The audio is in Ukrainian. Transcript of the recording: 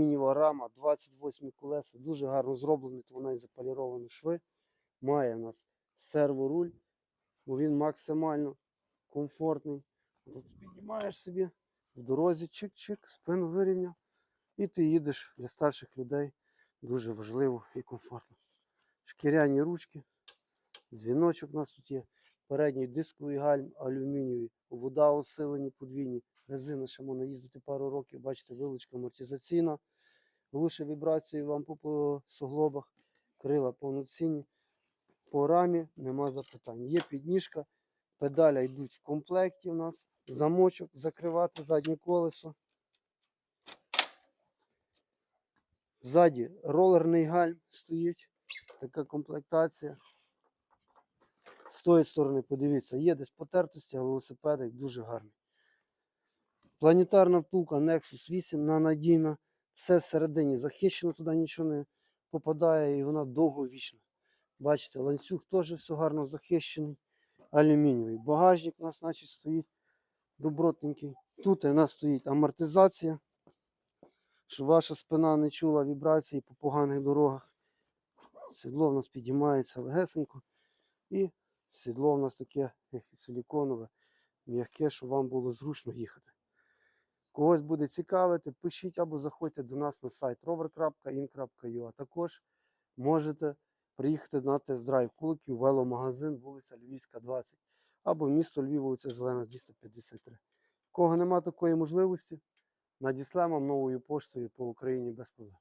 алюмінієва рама, 28 колеса, дуже гарно зроблений, то вона і заполіровані шви. Має в нас серворуль, бо він максимально комфортний. Тут піднімаєш собі в дорозі, чик-чик, спину вирівняв. І ти їдеш для старших людей дуже важливо і комфортно. Шкіряні ручки, дзвіночок у нас тут є. Передній дисковий гальм алюмінієвий, вода усилені подвійні, резина ще можна їздити пару років, бачите, вилучка амортизаційна, глуше вібрації вам по, суглобах, крила повноцінні. По рамі нема запитань. Є підніжка, педаля йдуть в комплекті у нас, замочок закривати заднє колесо. Ззаді ролерний гальм стоїть, така комплектація. З тої сторони, подивіться, є десь потертості, велосипедик дуже гарний. Планетарна втулка Nexus 8 на надійна. Все всередині захищено, туди нічого не попадає і вона довговічна. Бачите, ланцюг теж все гарно захищений. Алюмінієвий. Багажник у нас значить, стоїть добротненький. Тут у нас стоїть амортизація, щоб ваша спина не чула вібрації по поганих дорогах. Сідло в нас підіймається легесенько. І сідло в нас таке силіконове, м'яке, щоб вам було зручно їхати. Когось буде цікавити, пишіть або заходьте до нас на сайт rover.in.ua. А також можете приїхати на тест-драйв Куликів, веломагазин, вулиця Львівська, 20, або місто Львів, вулиця Зелена, 253. Кого нема такої можливості, надіслемо новою поштою по Україні без проблем.